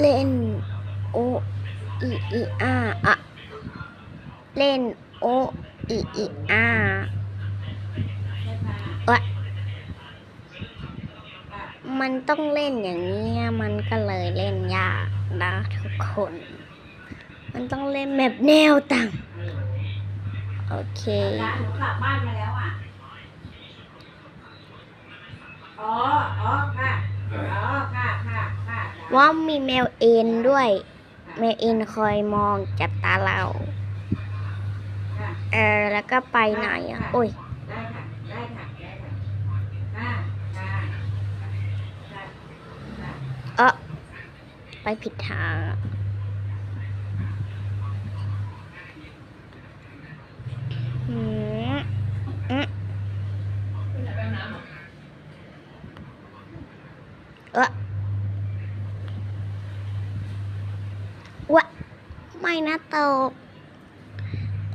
เล่นโออีอีอาอะเล่นโออีอีอาเอะมันต้องเล่นอย่างนี้ยมันก็เลยเล่นยากนะทุกคน มันต้องเล่นแบบแนวต่างโอเคร้านหนูกลับบ้านมาแล้วอะ อ๋อ อ๋อค่ะอ๋อค่ะค่ะค่ะ ว่ามีแมวเอ็นด้วย แมวเอ็นคอยมองจับตาเราเออแล้วก็ไปไหนอะ โอ้ยเออไปผิดทางอืมอืมเออวะ ไม่นะตก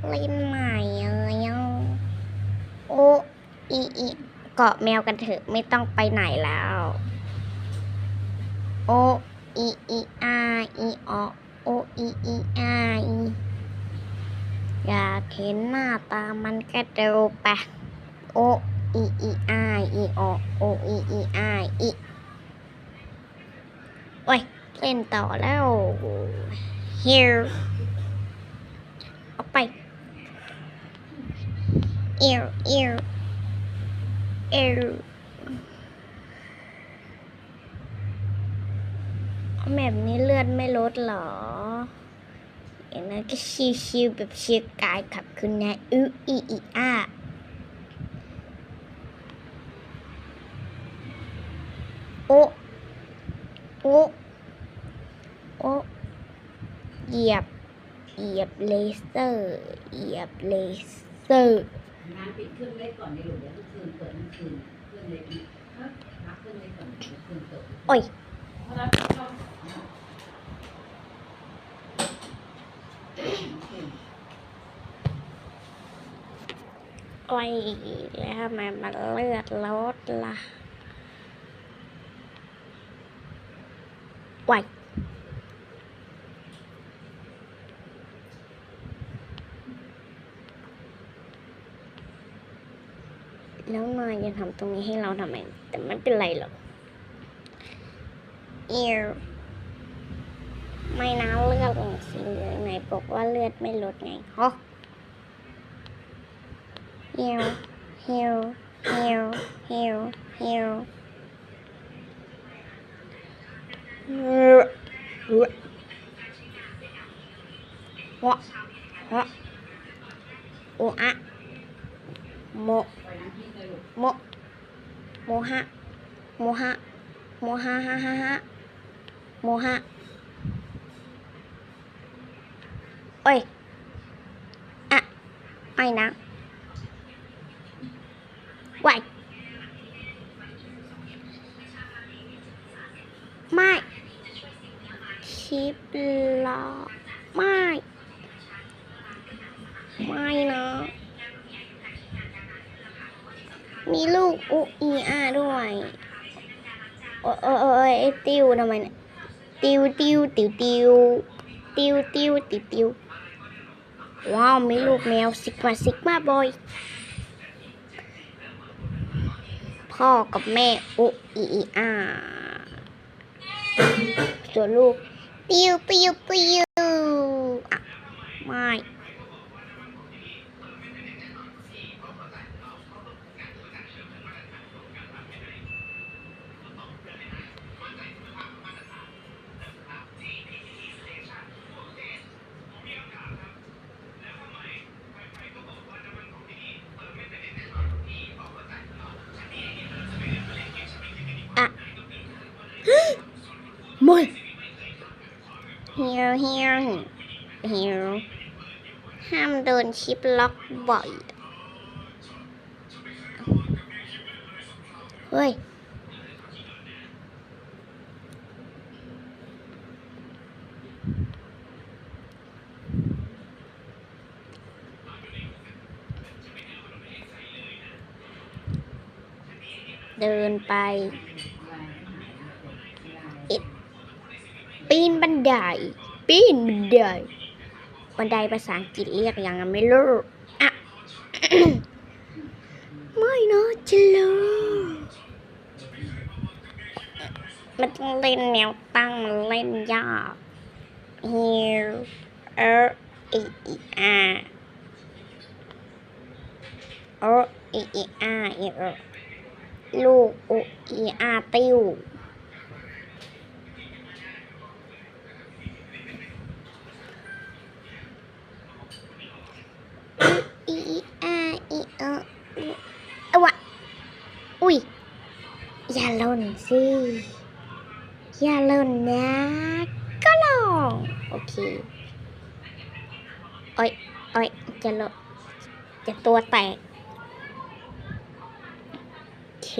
เล่นใหม่เลยอะโออีอีเกาะแมวกันเถอะไม่ต้องไปไหนแล้ว โออีอีอาอีออโออีอีอาอีอยากเห็นหน้าตามันก็ดูไปะโออีอีอาอีออโออีอีอาอีโอ้ยเล่นต่อแล้ว here เอาไป ear ear ear แบบนี้เลือดไม่ลดเหรออย่างนั้นก็ชิวๆแบบเชียร์กายขับคุณนะอืออีอีอาโอโอโอเหยียบเหยียบเลเซอร์เหยียบเลเซอร์ งานปิดเครื่องเล็กก่อนดีลูกเดี๋ยวทุกคืนเปิดทุกคืนเครื่องเล็กนี่ฮะพักเครื่องเล็กก่อนเดี๋ยวคืนเปิดโอ้ยโอ้ยแล้วทำไมมันเลือดลดล่ะไหว แล้วนายจะทำตรงนี้ให้เราทำไม แต่ไม่เป็นไรหรอก ear ไม่นะเลือดสีเหลืองไหนบอกว่าเลือดไม่ลดไงฮะ here here here here here วะฮะโออะโมปล่อยน้ำพริกเลยลูก โมโมฮะโมฮะโมฮะฮะฮะฮะโมฮะโอ้ยอะไม่นะไหวไม่ชิปหลอไม่ไม่นะ มีลูกอุอีอาด้วยโอ้ยโอ้ยโอ้ยไอ้ติวทำไมเนี่ยติวติวติวติวติวติวติวติวว้าวมีลูกแมวซิกมาซิกมาบอยพ่อกับแม่อุอีอีอาส่วนลูก ปิวปิวปิวอะไม่ อะ มย here here here ห้ามโดนชิปล็อกบ่อย เฮ้ย เดินไป อะ ไรปีนได้ปีนบันไดบันไดภาษาอังกฤษเรียกอย่างนั้นไม่รู้อะไม่นะจะเลมันต้องเล่นแนวตั้งมันเล่นยาก here r e e r er e e r ลูก u e r ติ้ว ล่นสิ อย่าหล่นนะ ก็ลอง โอเค โอ้ยโอ้ยจะหล่นจะตัวแตกโอเค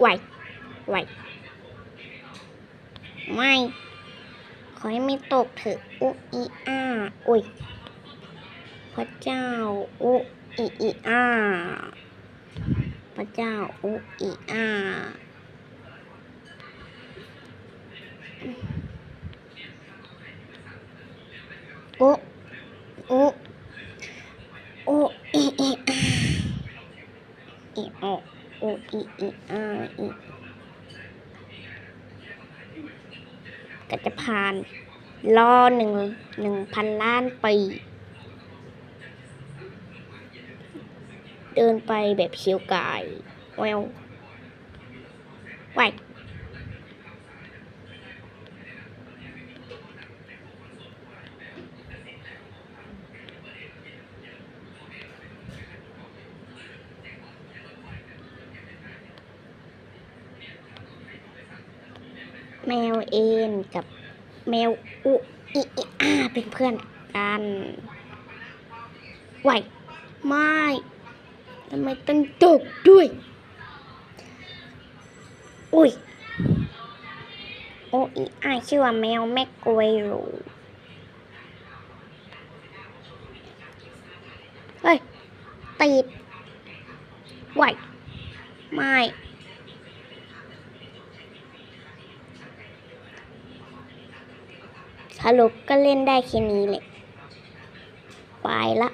ไหวไหวไม่ ขอให้ไม่ตกเถอะอุอีอาอุ้ยพระเจ้าอุอิอิอาพระเจ้าอุอิอา อุอุอุอิอิอาอิโออุอิอิอาอิก็จะผ่านรอหนึ่งหนึ่งพันล้านปีเดินไปแบบเชียวกายแววไหว แมวเอ็นกับแมวอุอิอิอาเป็นเพื่อนกันไหวไม่ทำไมต้องตกด้วย อุ้ยโออีอาชื่อว่าแมวแม่กวยโรเฮ้ย ติดไหวไม่ สรุปก็เล่นได้แค่นี้แหละ ไปละ